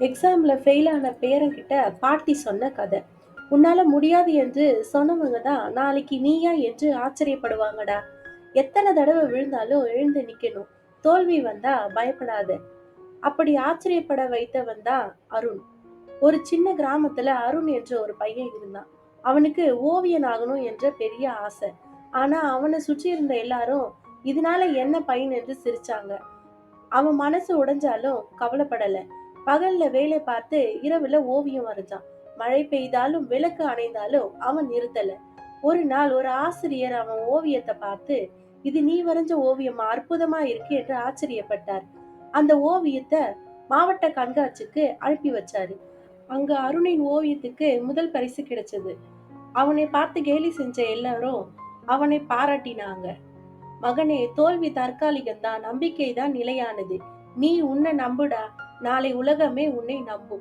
எக்ஸாம்ல ஃபெயில் ஆன பேரன்கிட்ட பாட்டி சொன்ன கதை. உன்னால முடியாது என்று சொன்னவங்க தான் நாளைக்கு நீயா என்று ஆச்சரியப்படுவாங்கடா. எத்தனை தடவை விழுந்தாலும் எழுந்து நிக்கணும். தோல்வி வந்தா பயப்படாத. அப்படி ஆச்சரியப்பட வைத்தவன் தான் அருண். ஒரு சின்ன கிராமத்துல அருண் என்ற ஒரு பையன் இருந்தான். அவனுக்கு ஓவியன் ஆகணும் என்ற பெரிய ஆசை. ஆனா அவனை சுற்றி இருந்த எல்லாரும் இதனால என்ன பயன்? என்று சிரிச்சாங்க. அவன் மனசு உடைஞ்சாலும் கவலைப்படல. பகல்ல வேலை பார்த்து இரவுல ஓவியம் வரைஞ்சான். மழை பெய்தாலும் விளக்கு அணைந்தாலும் அவன் நிறுத்தல. ஒரு நாள் ஒரு ஆசிரியர் அவன் ஓவியத்தை பார்த்து இது நீ வரைஞ்ச ஓவியம் அற்புதமா இருக்கு என்று ஆச்சரியப்பட்டார். அந்த ஓவியத்தை மாவட்ட கண்காட்சிக்கு அனுப்பி வச்சாரு. அங்க அருணின் ஓவியத்துக்கு முதல் பரிசு கிடைச்சது. அவனை பார்த்து கேலி செஞ்ச எல்லாரும் அவனை பாராட்டினாங்க. மகனே தோல்வி தற்காலிகம்தான் நம்பிக்கை தான் நிலையானது. நீ உன்னை நம்புடா. நாளை உலகமே உன்னை நம்பும்.